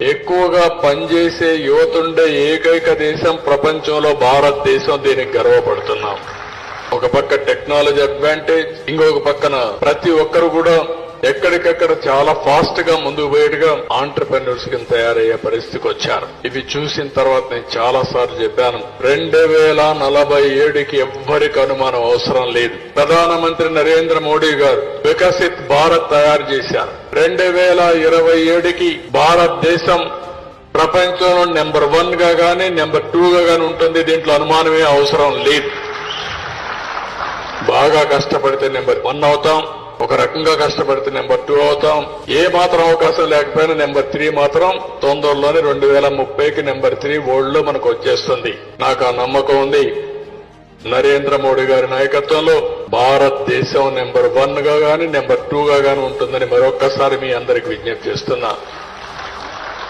ఎక్కువగా పనిచేసే యువతుండే ఏకైక దేశం ప్రపంచంలో భారతదేశం దీనికి గర్వపడుతున్నాం. ఒక పక్క టెక్నాలజీ అడ్వాంటేజ్ ఇంకొక పక్కన ప్రతి ఒక్కరు కూడా ఎక్కడికక్కడ చాలా ఫాస్ట్గా ముందుకు పోయేట్టుగా ఆంటర్ప్రెన్యూర్స్ కింద తయారయ్యే పరిస్థితికి వచ్చారు. ఇవి చూసిన తర్వాత నేను చాలా సార్లు చెప్పాను రెండు వేల నలభై ఏడుకి ఎవ్వరికి అనుమానం అవసరం లేదు. ప్రధానమంత్రి నరేంద్ర మోడీ గారు వికసిత్ భారత్ తయారు చేశారు. రెండు వేల ఇరవై ఏడుకి భారతదేశం ప్రపంచంలో నెంబర్ వన్గా కానీ నెంబర్ టూ గా ఉంటుంది. దీంట్లో అనుమానమే అవసరం లేదు. బాగా కష్టపడితే నెంబర్ వన్ అవుతాం. ఒక రకంగా కష్టపడితే నెంబర్ టూ అవుతాం. ఏ మాత్రం అవకాశం లేకపోయినా నెంబర్ త్రీ మాత్రం తొందరలోనే రెండు వేల ముప్పైకి నెంబర్ త్రీ వరల్డ్లో మనకు వచ్చేస్తుంది. నాకు ఆ నమ్మకం ఉంది. నరేంద్ర మోడీ గారి నాయకత్వంలో భారతదేశం నెంబర్ వన్గా గాని నెంబర్ టూ గా గాని ఉంటుందని మరొక్కసారి మీ అందరికి విజ్ఞప్తి చేస్తున్నా.